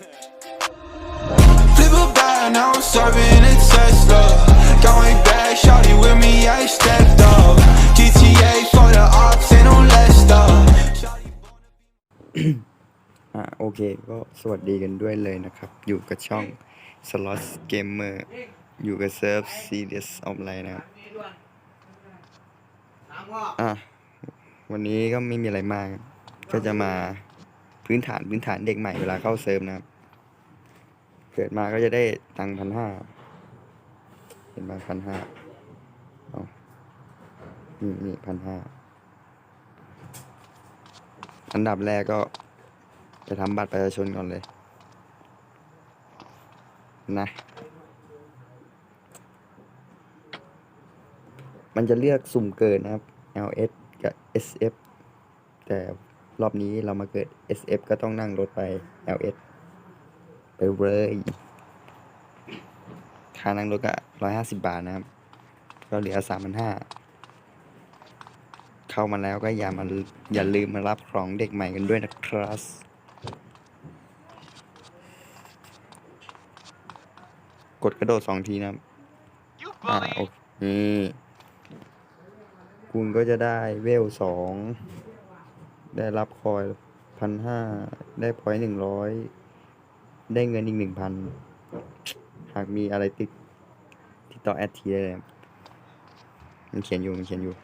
Flip a bag, now I'm serving a Tesla. Going back, shawty with me, I stepped up. GTA for the ops, ain't no less up. อ่าโอเค ก็สวัสดีกันด้วยเลยนะครับ อยู่กับช่อง Slot Gamer อยู่กับเซิร์ฟ Serious Online นะครับ อะ วันนี้ก็ไม่มีอะไรมาก ก็จะมา พื้นฐานพื้นฐานเด็กใหม่เวลาเข้าเซิร์ฟนะครับ เกิดมาก็จะได้ตังพันห้าเห็นไหมพันห้าเอานี่นี่พันห้าอันดับแรกก็จะทำบัตรประชาชนก่อนเลย นะ มันจะเลือกสุ่มเกิดนะครับ LS กับ SF แต่ รอบนี้เรามาเกิด SF ก็ต้องนั่งรถไป LS ไปเลยค่านั่งรถก็ร้อยห้าสิบบาทนะครับ ก็เหลือสามพันห้าเข้ามาแล้วก็อย่ามาอย่าลืมมารับของเด็กใหม่กันด้วยนะครับกดกระโดดสองทีนะครับอ่าโอเคคุณก็จะได้เวลสอง ได้รับคอยพันห้าได้พอยหนึ่งร้อยได้เงินอีกหนึ่งพันหากมีอะไรติดติดต่อแอดทีได้เลยมันเขียนอยู่มันเขียนอยู่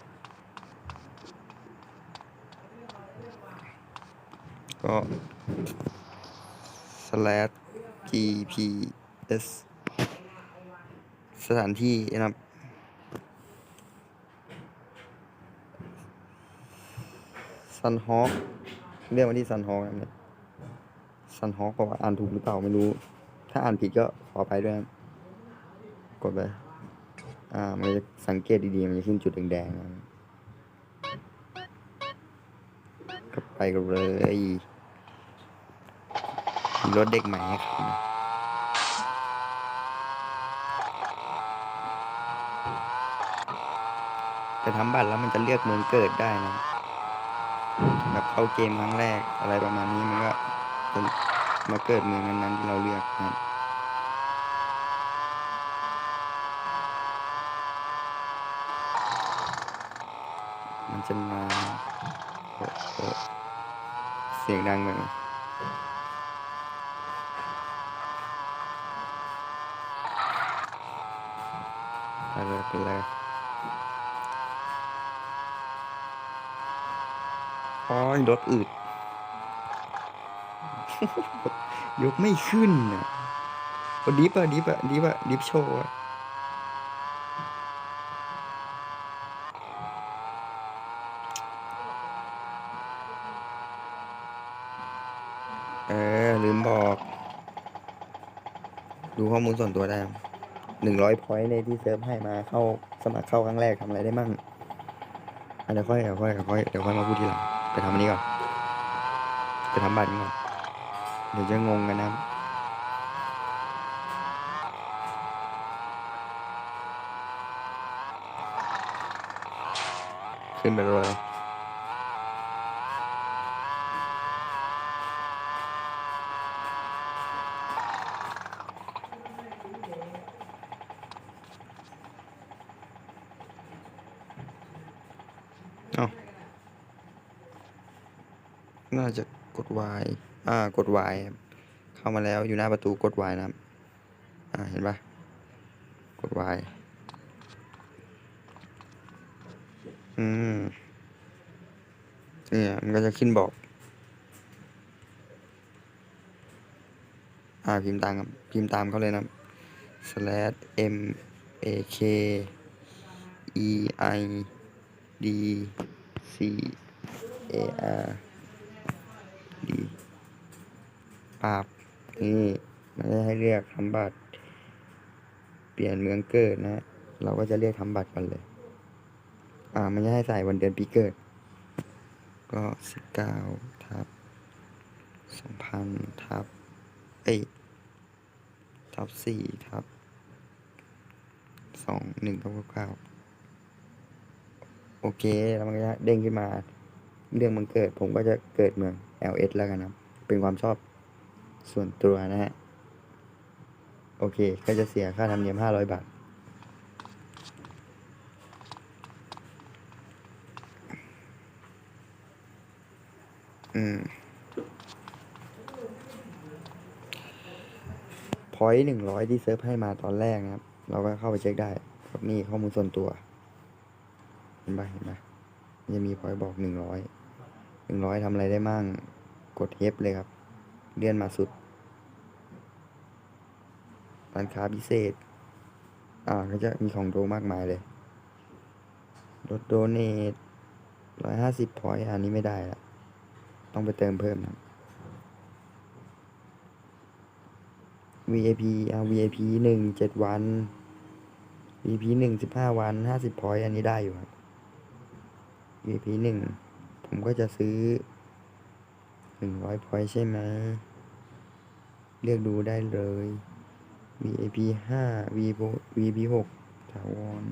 ก็ slash gps สถานที่นะครับ ซันฮอ k เรียกว่าที่ซันฮอ k นะครับเนี่ยซันฮอ k เพราะว่าอ่านถูกหรือเปล่าไม่รู้ ถ้าอ่านผิดก็ขอไปด้วยครับกดไปอ่ามันจะสังเกตดีๆ มันจะขึ้นจุดแดงๆนะก็ไปกันเลยรถเด็กใหม่ให้ขับจะทำบัตรแล้วมันจะเลือกเมืองเกิดได้นะ แบบเข้าเกมครั้งแรกอะไรประมาณนี้มันก็จะมาเกิดเมืองนั้นๆที่เราเลือกนะครับมันจะมาโอ้โหเสียงดังเลยไปเลยไป เลยอ๋อรถอืด ยกไม่ขึ้นอะดิฟอะดิฟอะดิฟอะดิฟโชว์อะเออ ลืมบอก ดูข้อมูลส่วนตัวได้หนึ่งร้อยพอยต์ในที่เซิร์ฟให้มาเข้าสมัครเข้าครั้งแรกทำอะไรได้มั่งอะเดี๋ยวค่อยเดี๋ยวค่อยเดี๋ยวค่อยเดี๋ยวค่อยมาพูดทีหลัง ไปทำอันนี้ก่อน ไปทำบัตรนี้ก่อน เดี๋ยวจะงงกันนะครับขึ้นไปเลย น่าจะกด Y อ่ากด Y ครับเข้ามาแล้วอยู่หน้าประตูกด Y นะครับอ่าเห็นปะกด Y อืมเนี่ยมันก็จะขึ้นบอก อ่าพิมพ์ตามครับพิมพ์ตามเขาเลยนะ slash m a k e i d c a r ดีปราบนี่มันจะให้เรียกทำบัตร เปลี่ยนเมืองเกิดนะ เราก็จะเรียกทำบัตรกันเลย อ่ามันจะให้ใส่วันเดือนปีเกิด ก็สิบเก้าทับสองพันทับเอ้ยทับสี่ทับสองหนึ่งเก้าเก้าโอเค แล้วมันก็จะเด้งขึ้นมา เรื่องมันเกิดผมก็จะเกิดเมือง LS แล้วกันนะเป็นความชอบส่วนตัวนะฮะ โอเค ก็จะเสียค่าธรรมเนียมห้าร้อยบาท อืมพอยต์หนึ่งร้อยที่เซิร์ฟให้มาตอนแรกนะครับ เราก็เข้าไปเช็คได้ครับนี่ข้อมูลส่วนตัว เห็นปะเห็นปะมันจะมีพอยต์บอกหนึ่งร้อย หนึ่งร้อยทำอะไรได้มั่ง กดเฮฟเลยครับ เลื่อนมาสุดร้านค้าพิเศษ อ่าก็จะมีของโดมากมายเลยลดโดเนทร้อยห้าสิบพอยอันนี้ไม่ได้ละต้องไปเติมเพิ่มนะ VIP เอา VIP หนึ่งเจ็ดวัน VIP หนึ่งสิบห้าวันห้าสิบพอยอันนี้ได้อยู่ครับ VIP หนึ่ง ผมก็จะซื้อหนึ่งร้อยพอยใช่ไหมเลือกดูได้เลย VIP ห้า VIP VIP หกถาวร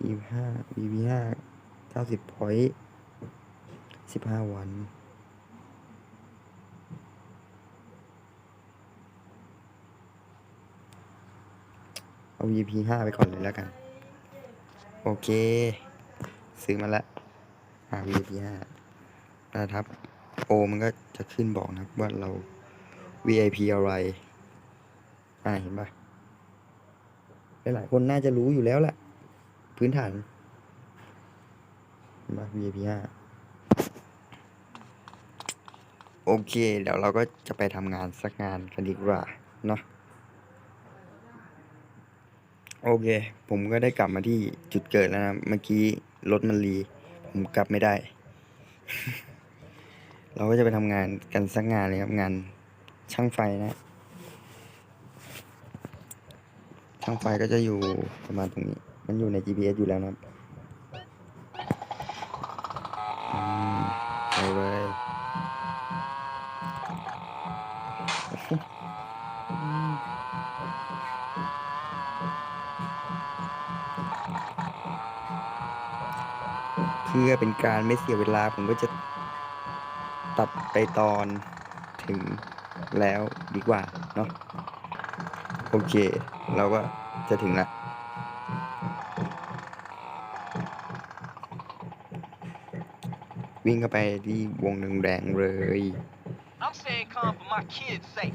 VIP ห้า VIP ห้าเก้าสิบพอยสิบห้าวันเอา VIP ห้าไปก่อนเลยแล้วกัน โอเค ซื้อมาแล้ว อ่า VIP ห้านะครับ โอมันก็จะขึ้นบอกนะครับว่าเรา VIP อะไร อ่าเห็นปะหลายๆคนน่าจะรู้อยู่แล้วแหละ พื้นฐานเห็นปะ VIP ห้าโอเค เดี๋ยวเราก็จะไปทำงานสักงานกันดีกว่า เนาะโอเค ผมก็ได้กลับมาที่จุดเกิดแล้วนะ เมื่อกี้รถมันรี ผมกลับไม่ได้ เราก็จะไปทำงานกันสักงานเลยครับงานช่างไฟนะ ช่างไฟก็จะอยู่ประมาณตรงนี้ มันอยู่ใน GPS อยู่แล้วนะครับอืมไปเลย เพื่อเป็นการไม่เสียเวลาผมก็จะตัดไปตอนถึงแล้วดีกว่าเนาะโอเค เราก็จะถึงละวิ่งเข้าไปที่วงแดงๆเลย I'm staying calm for my kids' sake.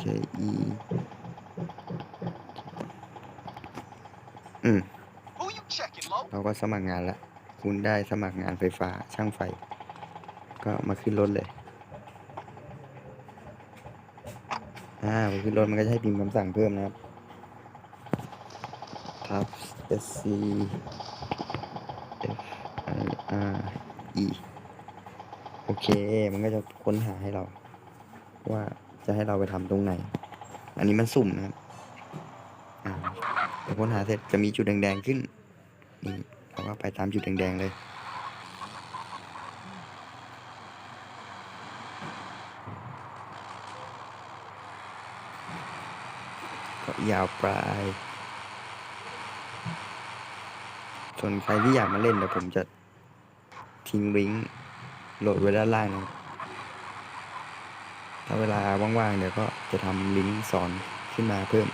K E อืม Who you checking, Mo? เราก็สมัครงานละคุณได้สมัครงานไฟฟ้าช่างไฟ ก็มาขึ้นรถเลยอ่าพอขึ้นรถมันก็จะให้พิมพ์คำสั่งเพิ่มนะครับ tab s c f i r e โอเค มันก็จะค้นหาให้เรา ว่าจะให้เราไปทำตรงไหน อันนี้มันสุ่มนะครับอ่าพ อค้นหาเสร็จจะมีจุดแดงๆขึ้นนี่เราก็ไปตามจุดแดงๆเลยก็ยาวปลายส่วนใครที่อยากมาเล่นเดี๋ยวผมจะทิ้งลิงก์โหลดไว้ด้านล่างนะถ้าเวลาว่างๆเดี๋ยวก็จะทำลิงก์สอนขึ้นมาเพิ่ม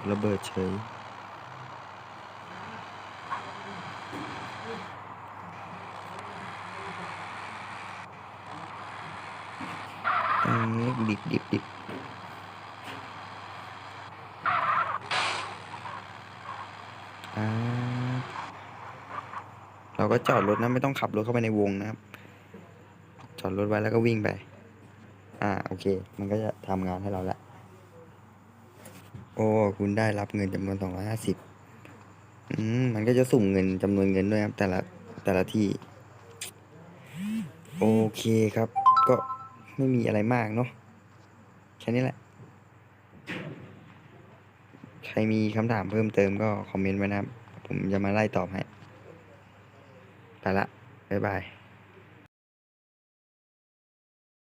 ดระเบิดเฉยอืมดิบดิบดิบอ่าเราก็จอดรถนะไม่ต้องขับรถเข้าไปในวงนะครับ จอดรถไว้แล้วก็วิ่งไป อ่าโอเค มันก็จะทำงานให้เราและ โอ้ คุณได้รับเงินจำนวนสองร้อยห้าสิบอืมมันก็จะสุ่มเงินจำนวนเงินด้วยครับ แต่ละแต่ละที่ โอเคครับ ก็ไม่มีอะไรมากเนาะแค่นี้แหละ ใครมีคำถามเพิ่มเติมก็คอมเมนต์ไว้นะครับ ผมจะมาไล่ตอบให้ ไปละ บ๊ายบาย